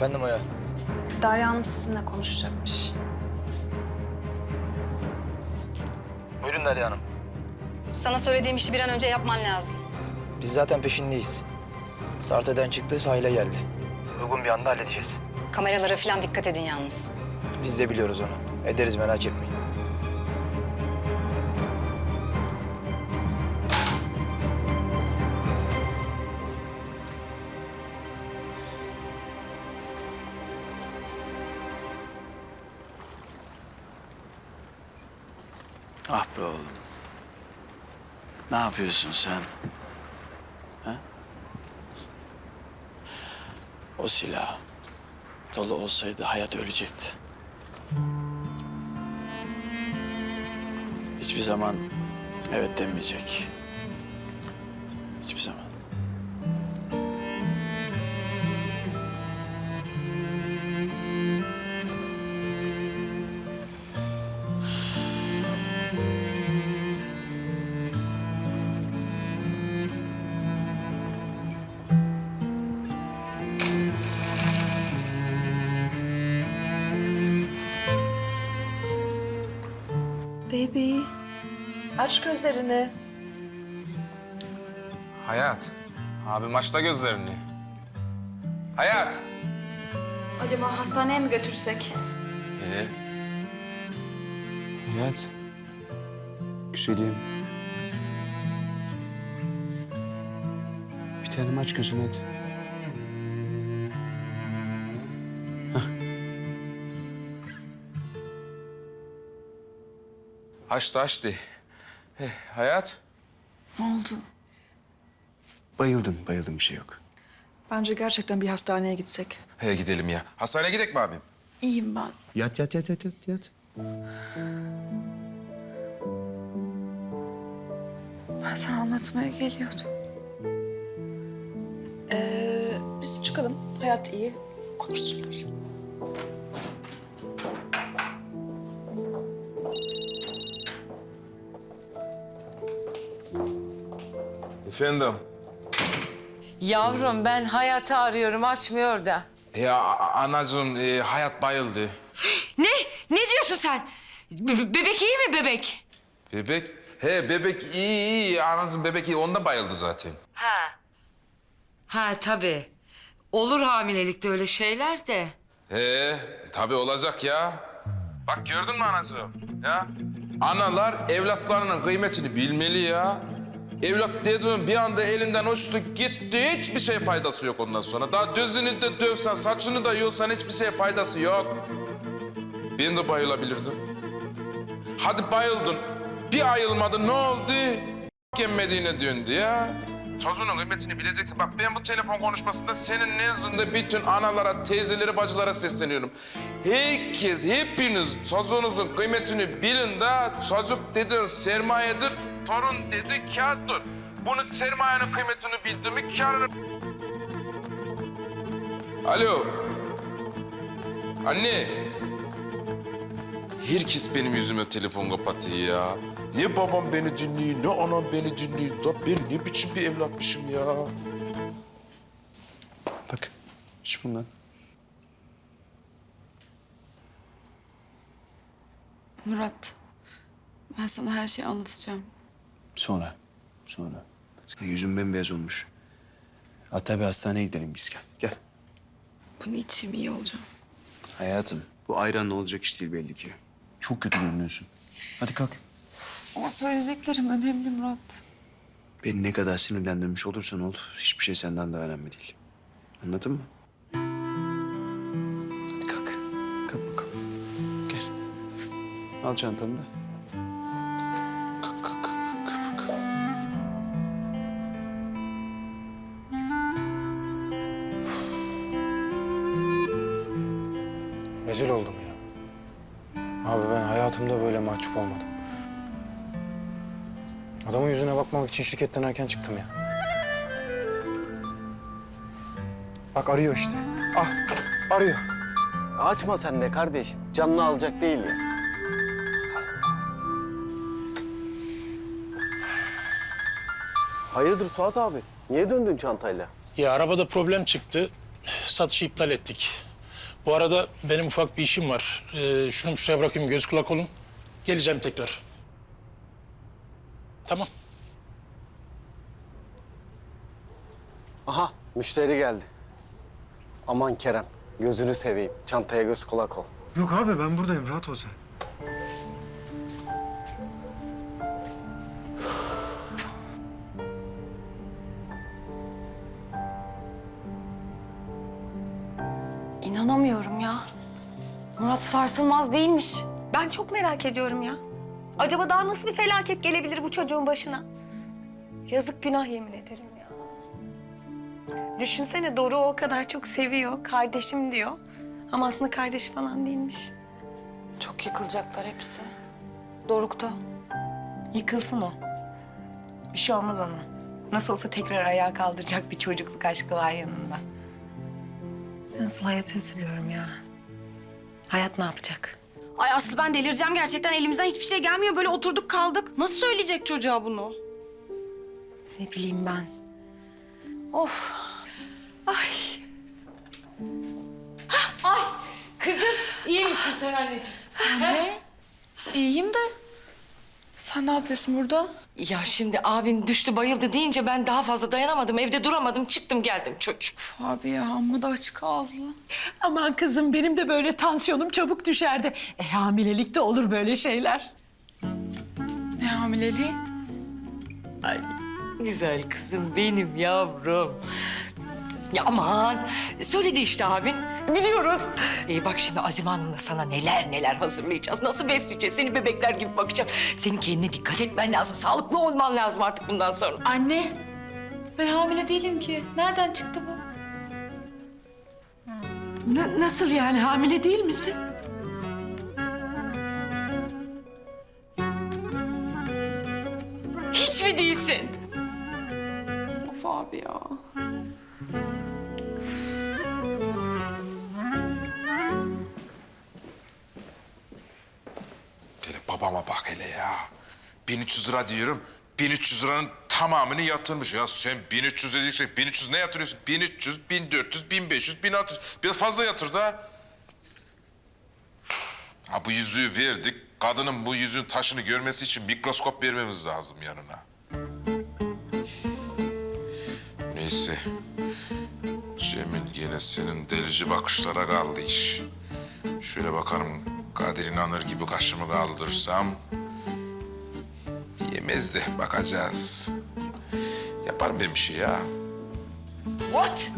Efendim Aya. Derya Hanım sizinle konuşacakmış. Buyurun Derya Hanım. Sana söylediğim işi bir an önce yapman lazım. Biz zaten peşindeyiz. Sarte'den çıktı sahile geldi. Uygun bir anda halledeceğiz. Kameralara falan dikkat edin yalnız. Biz de biliyoruz onu. Ederiz merak etmeyin. Ah be oğlum. Ne yapıyorsun sen? Ha? O silah dolu olsaydı hayat ölecekti. Hiçbir zaman evet demeyecek. Hiçbir zaman. Baby. Aç gözlerini. Hayat. Abim açta gözlerini. Hayat. Acaba hastaneye mi götürsek? Ee, Hayat. Güzelim. Bir tanem aç gözünü et. Açtı açtı. Eh, hayat. Ne oldu? Bayıldın, bayıldın bir şey yok. Bence gerçekten bir hastaneye gitsek. He gidelim ya. Hastaneye gidelim mi abim? İyiyim ben. Yat, yat, yat, yat, yat, yat. Ben sana anlatmaya geliyordum. Ee, biz çıkalım. Hayat iyi. Konuşsunlar. Efendim. Yavrum ben hayatı arıyorum açmıyor da. Ya anacığım e, hayat bayıldı. Ne? Ne diyorsun sen? Be- bebek iyi mi bebek? Bebek. He bebek iyi iyi. Anacığım bebek iyi. Onda bayıldı zaten. Ha. Ha tabii. Olur hamilelikte öyle şeyler de. He tabii olacak ya. Bak gördün mü anacığım? Ya. Analar evlatlarının kıymetini bilmeli ya. Evlat dediğin bir anda elinden uçtu gitti. Hiçbir şey faydası yok ondan sonra. Daha gözünü de dövsen, saçını da yolsan hiçbir şey faydası yok. Ben de bayılabilirdim. Hadi bayıldın. Bir ayılmadı ne oldu? Yenmediğine döndü ya. Çocuğunun kıymetini bileceksin. Bak ben bu telefon konuşmasında senin nezdinde bütün analara, teyzeleri, bacılara sesleniyorum. Herkes, hepiniz çocuğunuzun kıymetini bilin de çocuk dediğin sermayedir, torun dedi kârdır. Bunu sermayenin kıymetini bildi mi kârını... Alo. Anne. Herkes benim yüzüme telefon kapatıyor ya. Ne babam beni dinliyor, ne anam beni dinliyor. Da ben ne biçim bir evlatmışım ya. Bak, iç bundan. Murat, ben sana her şeyi anlatacağım. Sonra, sonra. Senin yüzün bembeyaz olmuş. Hatta bir hastaneye gidelim biz gel. Gel. Bunu içeyim iyi olacağım. Hayatım, bu ayranla olacak iş değil belli ki. Çok kötü görünüyorsun. Hadi kalk. Ama söyleyeceklerim önemli Murat. Beni ne kadar sinirlendirmiş olursan ol, hiçbir şey senden daha önemli değil. Anladın mı? Hadi kalk. Kalk bakalım. Gel. Al çantanı da. Hayatımda böyle mahcup olmadım. Adamın yüzüne bakmamak için şirketten erken çıktım ya. Bak arıyor işte. Ah arıyor. Açma sen de kardeşim. Canını alacak değil ya. Hayırdır Suat abi? Niye döndün çantayla? Ya arabada problem çıktı. Satışı iptal ettik. Bu arada benim ufak bir işim var. Ee, şunu şuraya bırakayım göz kulak olun. Geleceğim tekrar. Tamam. Aha müşteri geldi. Aman Kerem gözünü seveyim. Çantaya göz kulak ol. Yok abi ben buradayım rahat ol sen. İnanamıyorum ya. Murat sarsılmaz değilmiş. Ben çok merak ediyorum ya. Acaba daha nasıl bir felaket gelebilir bu çocuğun başına? Yazık günah yemin ederim ya. Düşünsene Doru o kadar çok seviyor, kardeşim diyor. Ama aslında kardeşi falan değilmiş. Çok yıkılacaklar hepsi. Doruk'ta. Yıkılsın o. Bir şey olmaz ona. Nasıl olsa tekrar ayağa kaldıracak bir çocukluk aşkı var yanında. Nasıl hayat üzülüyorum ya. Hayat ne yapacak? Ay Aslı ben delireceğim gerçekten. Elimizden hiçbir şey gelmiyor. Böyle oturduk kaldık. Nasıl söyleyecek çocuğa bunu? Ne bileyim ben. Of. Kızım iyi misin sen anneciğim? Ne? İyiyim de. Sen ne yapıyorsun burada? Ya şimdi abin düştü bayıldı deyince ben daha fazla dayanamadım. Evde duramadım çıktım geldim çocuğum. Abi ya amma da açık ağızlı. Aman kızım benim de böyle tansiyonum çabuk düşerdi. E hamilelikte olur böyle şeyler. Ne hamileliği? Güzel kızım benim yavrum. Ya aman söyledi işte abin. Biliyoruz. Ee, bak şimdi Azime Hanım'la sana neler neler hazırlayacağız. Nasıl besleyeceğiz seni bebekler gibi bakacağız. Senin kendine dikkat etmen lazım. Sağlıklı olman lazım artık bundan sonra. Anne. Ben hamile değilim ki. Nereden çıktı bu? nasıl yani hamile değil misin? Hiç mi değilsin? Of abi ya. Babama bak hele ya. 1300 lira diyorum. 1300 liranın tamamını yatırmış. Ya sen 1300 dedikçe 1300 ne yatırıyorsun? 1300, 1400, 1500, 1600. Biraz fazla yatır da. Ha bu yüzüğü verdik. Kadının bu yüzüğün taşını görmesi için mikroskop vermemiz lazım yanına. Neyse. Cemil yine senin delici bakışlara kaldı iş. Şöyle bakalım Kadir inanır gibi kaşımı kaldırırsam... Yemez de bakacağız. Yaparım ben bir şey ya. What?